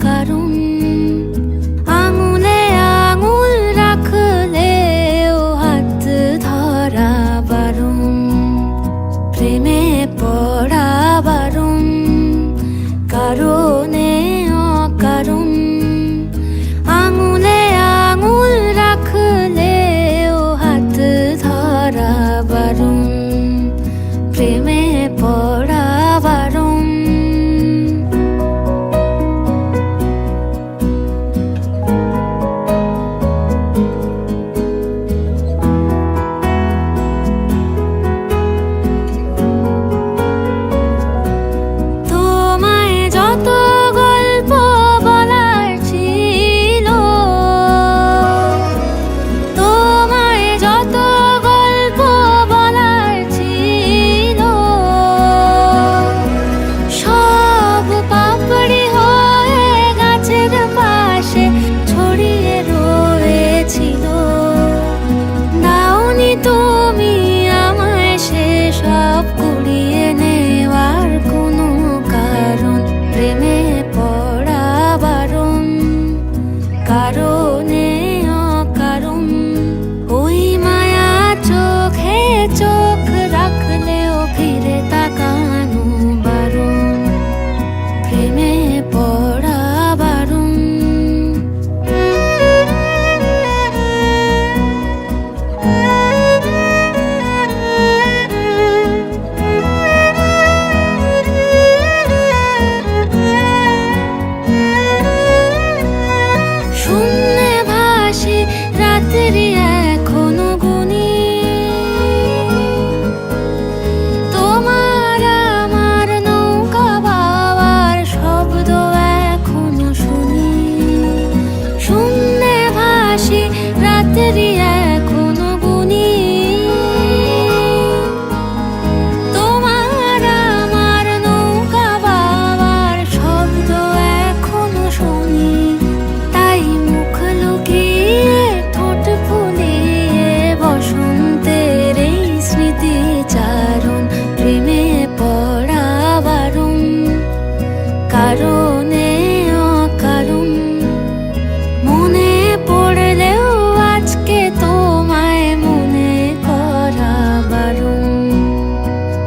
কারণে আঙুলে আঙুল রাখলেও হাত ধরা বারণ। প্রেমে পড়া বারণ। কারণে অকারণ। আঙুলে আঙুল রাখলেও হাত ধরা বারণ। প্রেমে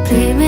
Dime